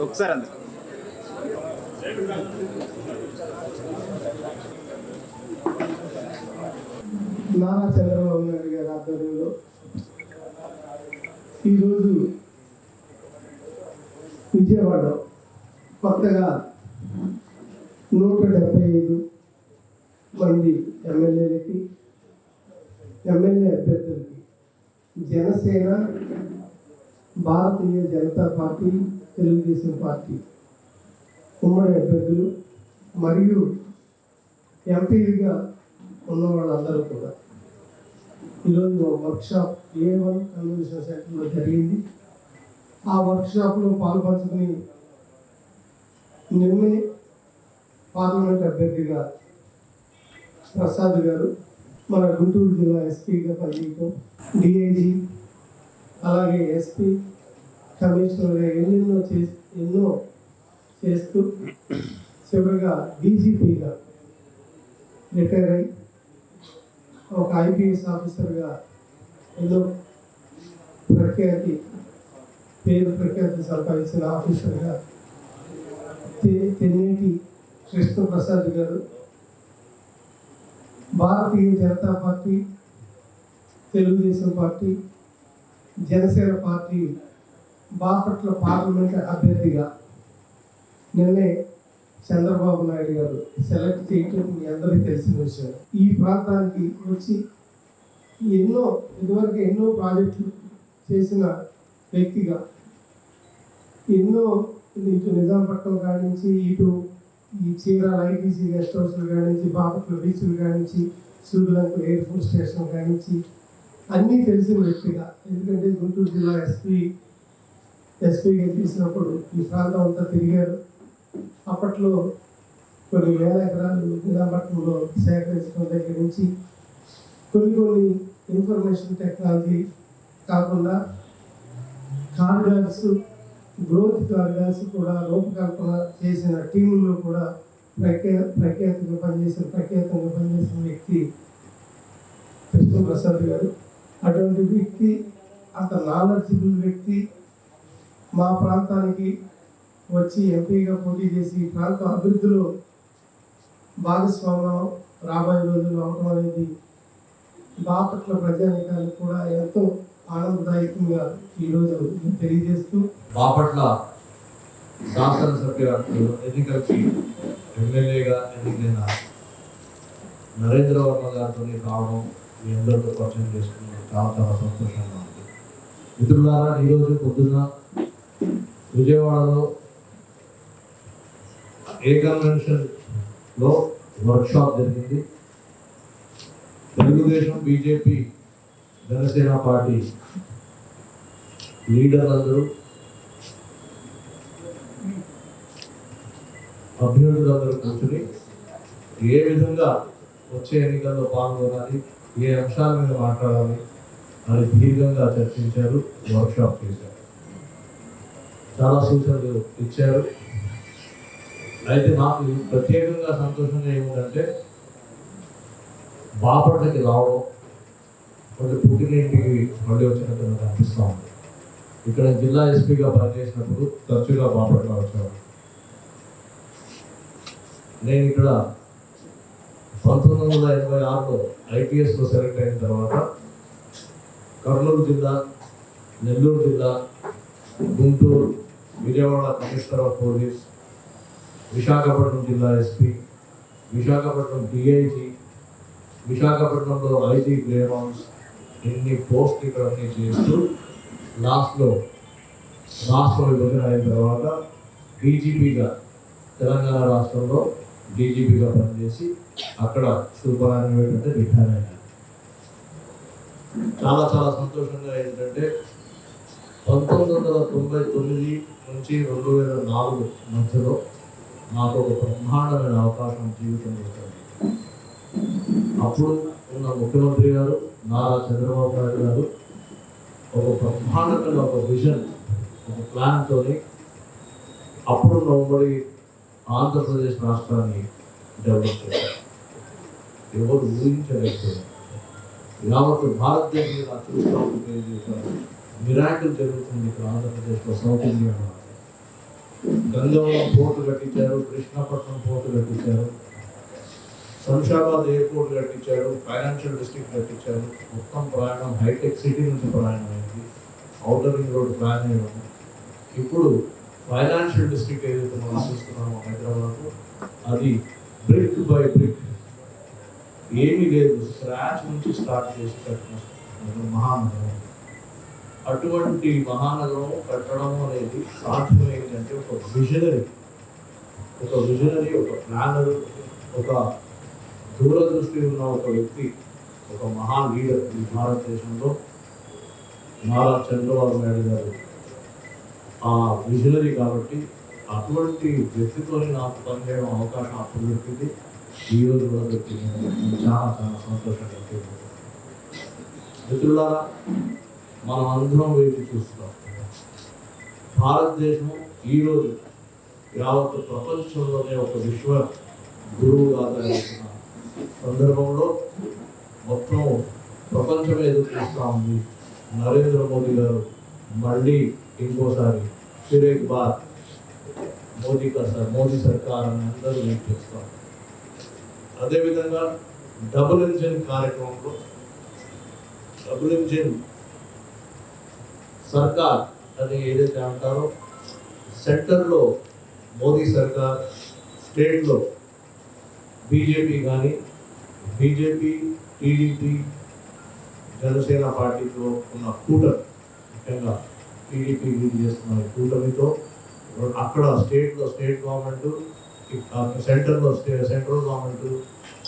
ఒకసారి అంద నానా చంద్రబాబు నాయుడు గారి ఆధ్వర్యంలో ఈరోజు విజయవాడ కొత్తగా నూట డెబ్బై ఐదు మంది ఎమ్మెల్యేలకి ఎమ్మెల్యే అభ్యర్థులకి జనసేన భారతీయ జనతా పార్టీ తెలుగుదేశం పార్టీ ఉమ్మడి అభ్యర్థులు మరియు ఎంపీగా ఉన్న వాళ్ళందరూ కూడా. ఈరోజు వర్క్షాప్ ఏ వన్ కన్వెన్షన్ సెంటర్లో జరిగింది. ఆ వర్క్షాప్లో పాల్పంచుకుని నిన్నే పార్లమెంట్ అభ్యర్థిగా ప్రసాద్ గారు మన గుంటూరు జిల్లా ఎస్పీగా పనిచేయటం డిఐజీ అలాగే ఎస్పీ కమిషనర్గా ఎన్నెన్నో చేసి ఎన్నో చేస్తూ చివరిగా డీజీపీగా రిటైర్ అయి ఒక ఐపీఎస్ ఆఫీసర్గా ఎన్నో ప్రఖ్యాతి పేరు ప్రఖ్యాతి సంపాదించిన ఆఫీసర్గా Tenneti Krishnaprasad garu Bharatiya Janata Party Telugu Desam Party Janasena Party Bapatla parliament అభ్యర్థిగా నిన్నే చంద్రబాబు నాయుడు గారు సెలెక్ట్ చేయటం మీ అందరికీ తెలిసిన విషయం. ఈ ప్రాంతానికి వచ్చి ఎన్నో ఇదివరకు ఎన్నో ప్రాజెక్టులు చేసిన వ్యక్తిగా ఎన్నో ఇటు నిజాంపట్నం కానించి నుంచి ఇటు ఈ చీరాల ఐటీసీ గెస్ట్ హౌస్లు కానించి నుంచి బాపట్ల బీచ్లు కానించి నుంచి సూర్యలంక ఎయిర్ ఫోర్స్ స్టేషన్ కానించి నుంచి అన్నీ తెలిసిన వ్యక్తిగా. ఎందుకంటే గుంటూరు జిల్లా ఎస్పీ ఎస్పీగా తీసినప్పుడు ఈ ప్రాంతం అంతా తిరిగారు. అప్పట్లో కొన్ని వేల ఎకరాలు నిజాంపట్నంలో సేకరించడం దగ్గర నుంచి కొన్ని కొన్ని ఇన్ఫర్మేషన్ టెక్నాలజీ కాకుండా కారిడార్స్ గ్రోత్ కారిడార్స్ కూడా రూపకల్పన చేసిన టీముల్లో కూడా ప్రఖ్యా ప్రఖ్యాతంగా పనిచేసిన ప్రఖ్యాతంగా పనిచేసిన వ్యక్తి కృష్ణప్రసాద్ గారు. అటువంటి వ్యక్తి అంత నాలెడ్జిబుల్ వ్యక్తి మా ప్రాంతానికి వచ్చి ఎంపీగా పోటీ చేసి ఈ ప్రాంత అభివృద్ధిలో భాగస్వామ్యం రాబోయే రోజులు అవడం అనేది బాపట్ల ప్రజానికానికి కూడా ఎంతో ఆనందదాయకంగా ఈరోజు తెలియజేస్తూ బాపట్ల శాసనసభ్య ఎన్నికలకి ఎమ్మెల్యేగా ఎన్నికైన నరేంద్ర వర్మ గారితో కావడం మీ అందరితో పరిచయం చేసుకున్నాం చాలా చాలా సంతోషంగా ఉంది. మిత్రులారా ఈరోజు పొద్దున్న విజయవాడలో ఏ కన్వెన్షన్లో వర్క్షాప్ జరిగింది. తెలుగుదేశం బీజేపీ జనసేన పార్టీ లీడర్లందరూ అభ్యర్థులందరూ కూర్చుని ఏ విధంగా వచ్చే ఎన్నికల్లో పాల్గొనాలి ఏ అంశాల మీద మాట్లాడాలి అని దీర్ఘంగా చర్చించారు వర్క్షాప్ చేశారు. చాలా సూచనలు ఇచ్చారు. అయితే నాకు ప్రత్యేకంగా సంతోషంగా ఏమిటంటే బాపట్లకి రావడం మళ్ళీ పుట్టినింటికి మళ్ళీ వచ్చినట్టు నాకు అనిపిస్తూ ఉంది. ఇక్కడ జిల్లా ఎస్పీగా పనిచేసినప్పుడు తరచుగా బాపట్ల వచ్చాను. నేను ఇక్కడ పంతొమ్మిది వందల ఎనభై ఆరులో ఐపీఎస్లో సెలెక్ట్ అయిన తర్వాత కర్నూలు జిల్లా నెల్లూరు జిల్లా Guntur Vijayawada commissioner of police Visakhapatnam జిల్లా ఎస్పీ విశాఖపట్నం డిఐజీ విశాఖపట్నంలో ఐజీ క్లియర్ ఎన్ని ఇన్ని పోస్ట్ ఇక్కడ అన్ని చేస్తూ లాస్ట్లో రాష్ట్ర విభజన అయిన తర్వాత డీజీపీగా తెలంగాణ రాష్ట్రంలో డీజీపీగా పనిచేసి అక్కడ సూపరాన్ని ఏంటంటే రిటైర్ అయ్యారు చాలా చాలా సంతోషంగా ఏంటంటే పంతొమ్మిది వందల తొంభై తొమ్మిది నుంచి రెండు వేల నాలుగు మధ్యలో నాకు ఒక బ్రహ్మాండమైన అవకాశం జీవితం కలిగింది. అప్పుడు ఉన్న ముఖ్యమంత్రి గారు నారా చంద్రబాబు నాయుడు గారు ఒక బ్రహ్మాండమైన ఒక విజన్ ఒక ప్లాన్తో అప్పుడున్న ఉమ్మడి ఆంధ్రప్రదేశ్ రాష్ట్రాన్ని డెవలప్ చేశారు. ఎవరు ఊహించలేకపోయారు. యావత్ భారతదేశం మీద అదృష్టం మిరాకిల్ జరుగుతుంది ఇక్కడ ఆంధ్రప్రదేశ్లో సౌత్ ఇండియాలో గంగవరం పోర్టు కట్టించారు కృష్ణపట్నం పోర్టు కట్టించారు శంషాబాద్ ఎయిర్పోర్ట్ కట్టించారు ఫైనాన్షియల్ డిస్ట్రిక్ట్ కట్టించారు. మొత్తం ప్రయాణం హైటెక్ సిటీ నుంచి ప్రయాణం అయింది అవుటర్ రింగ్ రోడ్ ప్లాన్ అయ్యాము ఇప్పుడు ఫైనాన్షియల్ డిస్ట్రిక్ట్ ఏదైతే మనం చూస్తున్నామో హైదరాబాద్ అది బ్రిక్ బై బ్రిక్. ఏమీ లేదు. స్క్రాచ్ నుంచి స్టార్ట్ చేసి కట్టిన మహానగరం. అటువంటి మహానగరం కట్టడం అనేది సాధ్యమైందంటే ఒక విజనరీ ఒక విజనరీ ఒక ప్లానర్ ఒక దూరదృష్టి ఉన్న ఒక వ్యక్తి ఒక మహా లీడర్ ఈ భారతదేశంలో. నారా చంద్రబాబు నాయుడు గారు ఆ విజనరీ కాబట్టి అటువంటి వ్యక్తితో నాకు పనిచేయడం అవకాశం అప్పుడు దొరికింది ఈ రోజు కూడా దొరికింది చాలా చాలా సంతోషంగా మిత్రులారా మనం అందరం వైపు చూస్తున్నాం. భారతదేశం ఈరోజు యావత్ ప్రపంచంలోనే ఒక విశ్వ గురువుగా తయారవుతున్న సందర్భంలో మొత్తం ప్రపంచం ఎదురు చూస్తూ ఉంది నరేంద్ర మోదీ గారు మళ్ళీ ఇంకోసారి ఫిర్ బాత్ మోదీ సార్ మోదీ సర్కార్ అని అందరూ వెయిట్ చేస్తాం అదేవిధంగా డబుల్ ఇంజిన్ కార్యక్రమంలో డబుల్ ఇంజిన్ సర్కార్ అని ఏదైతే అంటారో సెంటర్లో మోదీ సర్కార్ స్టేట్లో బీజేపీ కానీ బీజేపీ టీడీపీ జనసేన పార్టీతో ఉన్న కూటమి ముఖ్యంగా టీడీపీ లీడ్ చేస్తున్న కూటమితో అక్కడ స్టేట్లో స్టేట్ గవర్నమెంట్ సెంటర్లో స్టే సెంట్రల్ గవర్నమెంట్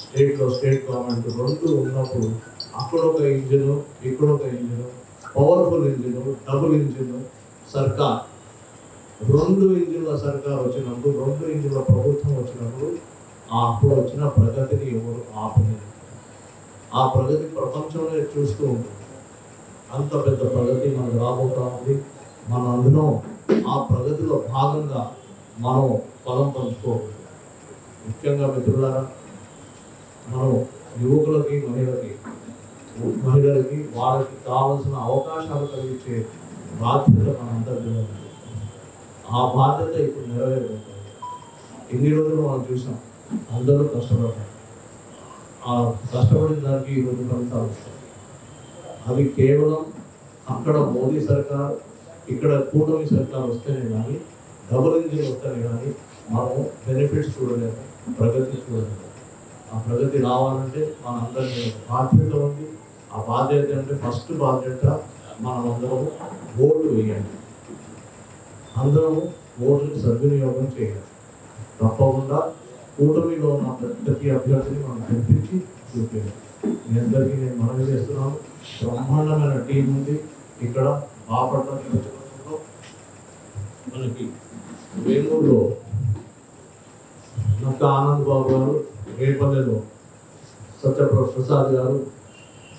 స్టేట్లో స్టేట్ గవర్నమెంట్ రెండు ఉన్నప్పుడు అక్కడ ఒక ఇంజను ఇక్కడ ఒక engine powerful engine double engine సర్కార్. రెండు ఇంజిన్ల సర్కార్ వచ్చినప్పుడు రెండు ఇంజిన్ల ప్రభుత్వం వచ్చినప్పుడు ఆ అప్పుడు వచ్చిన ప్రగతిని ఎవరు ఆపలేదు. ఆ ప్రగతి ప్రపంచంలో చూస్తూ ఉంటుంది అంత పెద్ద ప్రగతి మనకు రాబోతా ఉంది. మన అందరం ఆ ప్రగతిలో భాగంగా మనం ఫలం పంచుకోవాలి. ముఖ్యంగా మిత్రులారా మనం యువకులకి మహిళలకి మహిళలకి వాళ్ళకి కావలసిన అవకాశాలు కలిగించే బాధ్యత మనందరిలో ఉంది. ఆ బాధ్యత ఇప్పుడు నెరవేరుతుంది ఎన్ని రోజులు మనం చూసాం అందరూ కష్టపడ్డారు. ఆ కష్టపడిన దానికి ఈరోజు ఫలితాలు వస్తాయి. అవి కేవలం అక్కడ మోదీ సర్కార్ ఇక్కడ కూటమి సర్కార్ వస్తేనే కానీ డబుల్ ఇంజిన్ వస్తేనే కానీ మనం బెనిఫిట్స్ చూడలేము ప్రగతి చూడలేము ఆ ప్రగతి రావాలంటే మనందరి మీద బాధ్యత ఉంది. ఆ బాధ్యత అంటే ఫస్ట్ బాధ్యత మనం అందరం ఓటు వేయండి అందరము ఓటుని సద్వినియోగం చేయాలి. తప్పకుండా కూటమిలో ఉన్న ప్రతి అభ్యర్థిని మనం కనిపించి చూపించాలి. మీ అందరికీ నేను మనవి చేస్తున్నాను. బ్రహ్మాండమైన టీం ఉంది. ఇక్కడ బాపట్ల నియోజకవర్గంలో మనకి వేమూరులో నక్క ఆనంద్ బాబు గారు రేపల్లెలో సత్యప్రసాద్ ప్రసాద్ గారు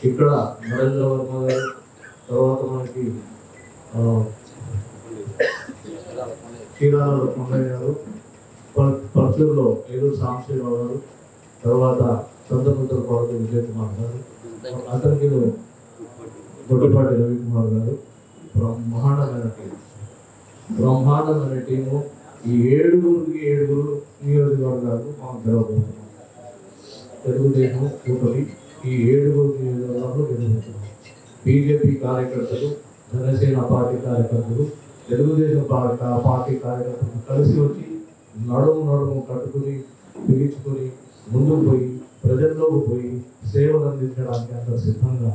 ఇక్కడ నరేంద్ర వర్మ గారు తర్వాత మనకి ఆ, చీరాల కొండయ్య గారు పర్- పర్చూరులో ఏలూరు సాంబశివరావు గారు తర్వాత చంద్రపుత్ర కొరకు విజయ్ కుమార్ గారు అతనికి గొడ్డపాటి రవికుమార్ గారు బ్రహ్మాండమైన టీం బ్రహ్మాండమైన టీము ఈ ఏడుగురికి ఏడుగురు నియోజకవర్గాలు మాకు తెలవబోతున్నాం తెలుగుదేశం కూటమి ఈ ఏడుగురికి బీజేపీ కార్యకర్తలు జనసేన పార్టీ కార్యకర్తలు తెలుగుదేశం పార్టీ పార్టీ కార్యకర్తలు కలిసి వచ్చి నడుము నడుము కట్టుకుని పిలుచుకొని ముందుకు పోయి ప్రజల్లోకి పోయి సేవలు అందించడానికి అంత సిద్ధంగా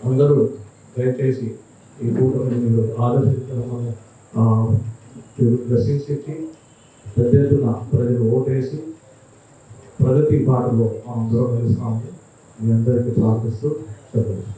అందరూ దయచేసి ఈ కూటమి మీరు ఆదర్శించడం బ్లెస్సింగ్స్ పెద్ద ఎత్తున ప్రజలు ఓటేసి ప్రగతి బాటలో మనం దూరం కలుస్తాము మీ అందరికీ ప్రార్థిస్తూ చెప్పవచ్చు.